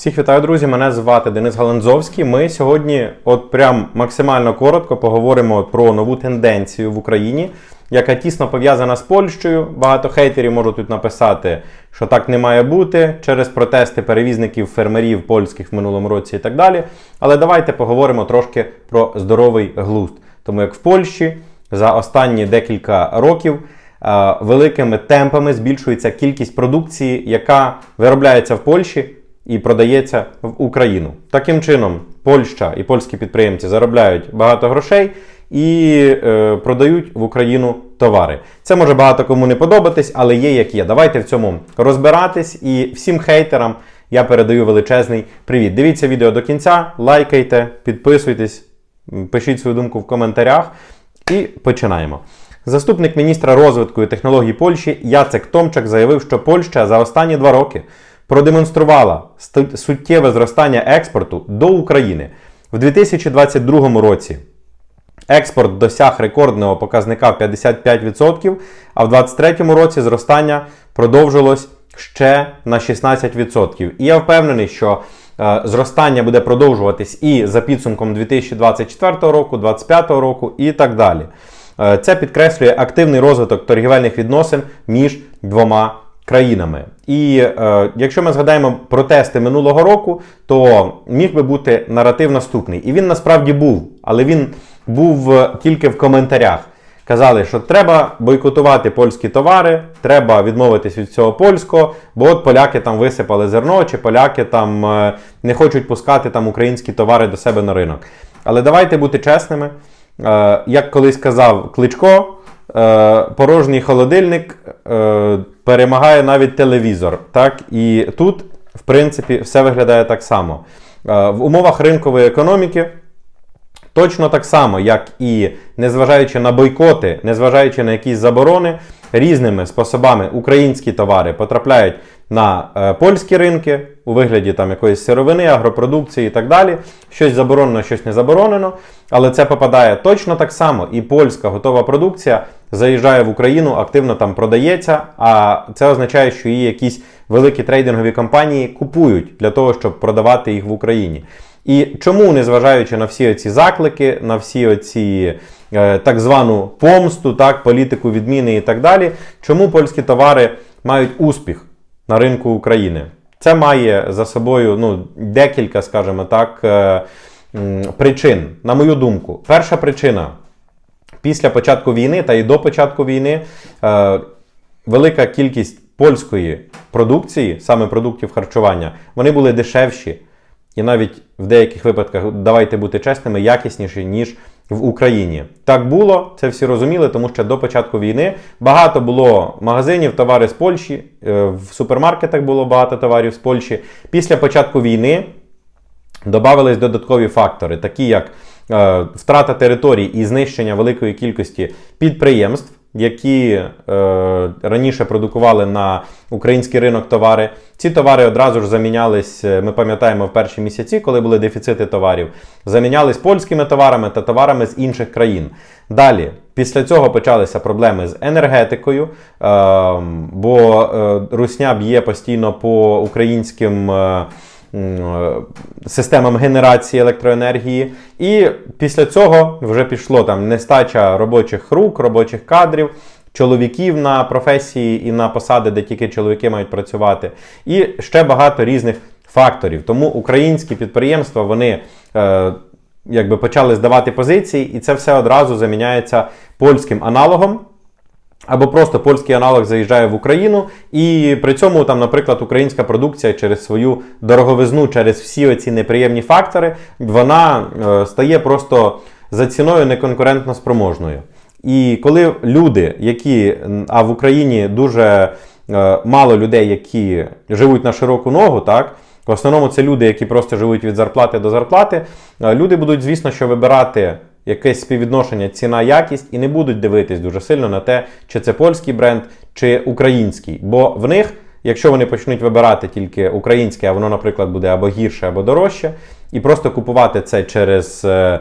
Всіх вітаю, друзі! Мене звати Денис Галанзовський. Ми сьогодні, от прям максимально коротко, поговоримо про нову тенденцію в Україні, яка тісно пов'язана з Польщею. Багато хейтерів можуть тут написати, що так не має бути через протести перевізників, фермерів польських в минулому році і так далі. Але давайте поговоримо трошки про здоровий глузд. Тому як в Польщі за останні декілька років великими темпами збільшується кількість продукції, яка виробляється в Польщі і продається в Україну. Таким чином, Польща і польські підприємці заробляють багато грошей і е, продають в Україну товари. Це може багато кому не подобатись, але є як є. Давайте в цьому розбиратись. І всім хейтерам я передаю величезний привіт. Дивіться відео до кінця, лайкайте, підписуйтесь, пишіть свою думку в коментарях. І починаємо. Заступник міністра розвитку і технологій Польщі Яцек Томчак заявив, що Польща за останні два роки продемонструвала суттєве зростання експорту до України. В 2022 році експорт досяг рекордного показника в 55%, а в 2023 році зростання продовжилось ще на 16%. І я впевнений, що е, зростання буде продовжуватись і за підсумком 2024 року, 2025 року і так далі. Е, Це підкреслює активний розвиток торгівельних відносин між двома країнами. І е, якщо ми згадаємо протести минулого року, то міг би бути наратив наступний. І він насправді був, але він був е, тільки в коментарях. Казали, що треба бойкотувати польські товари, треба відмовитись від цього польського, бо от поляки там висипали зерно, чи поляки там е, не хочуть пускати там українські товари до себе на ринок. Але давайте бути чесними. Е, як колись казав Кличко, порожній холодильник перемагає навіть телевізор. Так? І тут, в принципі, все виглядає так само. Е, в умовах ринкової економіки. Точно так само, як і незважаючи на бойкоти, незважаючи на якісь заборони, різними способами українські товари потрапляють на е, польські ринки у вигляді там якоїсь сировини, агропродукції і так далі. Щось заборонено, щось не заборонено. Але це попадає точно так само. І польська готова продукція заїжджає в Україну, активно там продається. А це означає, що її якісь великі трейдингові компанії купують для того, щоб продавати їх в Україні. І чому, незважаючи на всі ці заклики, на всі оці е, так звану помсту, так, політику відміни і так далі, чому польські товари мають успіх на ринку України? Це має за собою ну, декілька, скажімо так, е, причин, на мою думку. Перша причина після початку війни та і до початку війни е, велика кількість польської продукції, саме продуктів харчування, вони були дешевші і навіть в деяких випадках, давайте бути чесними, якісніші, ніж в Україні. Так було, це всі розуміли, тому що до початку війни багато було магазинів, товари з Польщі, е, в супермаркетах було багато товарів з Польщі. Після початку війни додавались додаткові фактори, такі як е, втрата територій і знищення великої кількості підприємств, які е, раніше продукували на український ринок товари. Ці товари одразу ж замінялись, е, ми пам'ятаємо, в перші місяці, коли були дефіцити товарів, замінялись польськими товарами та товарами з інших країн. Далі, після цього почалися проблеми з енергетикою, е, бо е, русня б'є постійно по українським. е, системам генерації електроенергії. І після цього вже пішло там нестача робочих рук, робочих кадрів, чоловіків на професії і на посади, де тільки чоловіки мають працювати, і ще багато різних факторів. Тому українські підприємства вони. Е, Якби почали здавати позиції, і це все одразу заміняється польським аналогом, або просто польський аналог заїжджає в Україну, і при цьому, там, наприклад, українська продукція через свою дороговизну, через всі оці неприємні фактори, вона е, стає просто за ціною неконкурентно спроможною. І коли люди, які, а в Україні дуже е, мало людей, які живуть на широку ногу, так. В основному це люди, які просто живуть від зарплати до зарплати. Е, Люди будуть, звісно, що вибирати якесь співвідношення ціна-якість і не будуть дивитись дуже сильно на те, чи це польський бренд, чи український. Бо в них, якщо вони почнуть вибирати тільки українське, а воно, наприклад, буде або гірше, або дорожче, і просто купувати це через. е,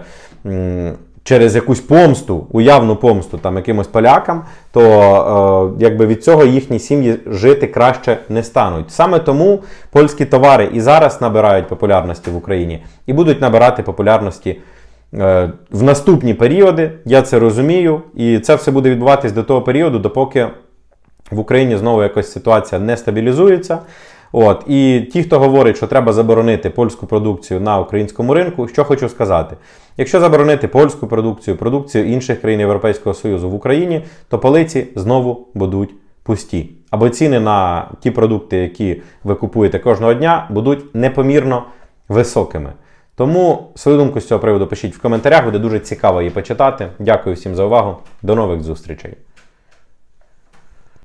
через якусь помсту, уявну помсту там якимось полякам, то е, якби від цього їхні сім'ї жити краще не стануть. Саме тому польські товари і зараз набирають популярності в Україні і будуть набирати популярності в наступні періоди. Я це розумію, і це все буде відбуватись до того періоду, допоки в Україні знову якось ситуація не стабілізується. От і ті, хто говорить, що треба заборонити польську продукцію на українському ринку, що хочу сказати: якщо заборонити польську продукцію, продукцію інших країн Європейського Союзу в Україні, то полиці знову будуть пусті. Або ціни на ті продукти, які ви купуєте кожного дня, будуть непомірно високими. Тому свою думку з цього приводу пишіть в коментарях, буде дуже цікаво її почитати. Дякую всім за увагу. До нових зустрічей.